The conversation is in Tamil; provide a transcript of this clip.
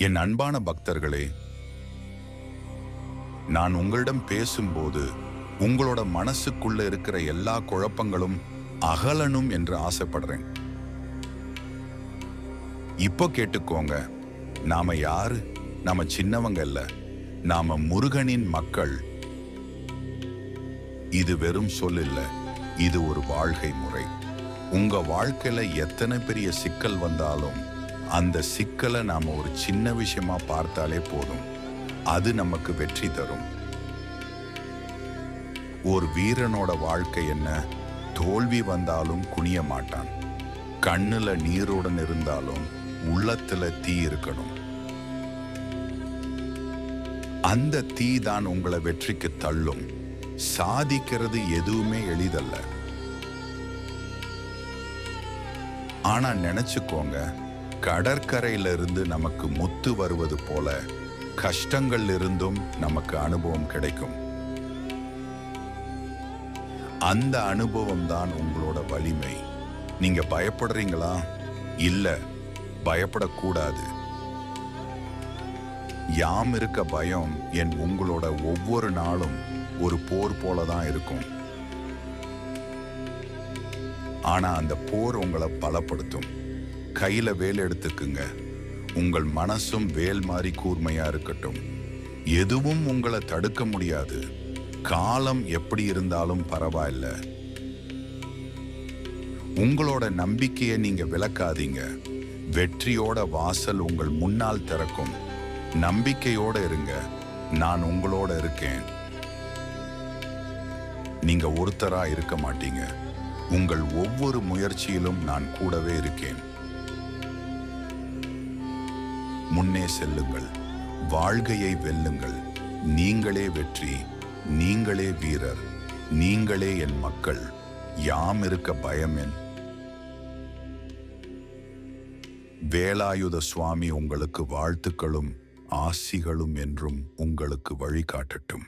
என் அன்பான பக்தர்களே நான் உங்களிடம் பேசும்போது உங்களோட மனசுக்குள்ள இருக்கிற எல்லா குழப்பங்களும் அகலணும் என்று ஆசைப்படுறேன். இப்போ கேட்டுக்கோங்க நாம யாரு? நாம சின்னவங்க இல்ல நாம முருகனின் மக்கள். இது வெறும் சொல் இல்ல இது ஒரு வாழ்க்கை முறை. உங்க வாழ்க்கையில எத்தனை பெரிய சிக்கல் வந்தாலும் அந்த சிக்கலை நாம ஒரு சின்ன விஷயமா பார்த்தாலே போதும். அது நமக்கு வெற்றி தரும். ஒரு வீரனோட வாழ்க்கை என்ன? தோல்வி வந்தாலும் குனிய மாட்டான். கண்ணுல நீருடன் இருந்தாலும் உள்ளத்துல தீ இருக்கணும். அந்த தீ தான் உங்களை வெற்றிக்கு தள்ளும். சாதிக்கிறது எதுவுமே எளிதல்ல. ஆனா நினைச்சுக்கோங்க கடற்கரையிலிருந்து நமக்கு முத்து வருவது போல கஷ்டங்கள் இருந்தும் நமக்கு அனுபவம் கிடைக்கும். அந்த அனுபவம் தான் உங்களோட வலிமை. நீங்க பயப்படுறீங்களா? இல்ல பயப்படக்கூடாது. யாம் இருக்க பயம் என் உங்களோட ஒவ்வொரு நாளும் ஒரு போர் போல தான் இருக்கும். ஆனா அந்த போர் உங்களை பலப்படுத்தும். கையில் வேலை எடுத்துக்குங்க. உங்கள் மனசும் வேல் மாதிரி கூர்மையாக இருக்கட்டும். எதுவும் உங்களை தடுக்க முடியாது. காலம் எப்படி இருந்தாலும் பரவாயில்ல. உங்களோட நம்பிக்கையை நீங்க விளக்காதீங்க. வெற்றியோட வாசல் உங்கள் முன்னால் திறக்கும். நம்பிக்கையோட இருங்க. நான் உங்களோட இருக்கேன். நீங்க ஒருத்தரா இருக்க மாட்டீங்க. உங்கள் ஒவ்வொரு முயற்சியிலும் நான் கூடவே இருக்கேன். முன்னே செல்லுங்கள். வாழ்கையை வெல்லுங்கள். நீங்களே வெற்றி நீங்களே வீரர் நீங்களே என் மக்கள். யாம் இருக்க பயமென் வேலாயுத சுவாமி உங்களுக்கு வாழ்த்துக்களும் ஆசிகளும் என்றும் உங்களுக்கு வழிகாட்டட்டும்.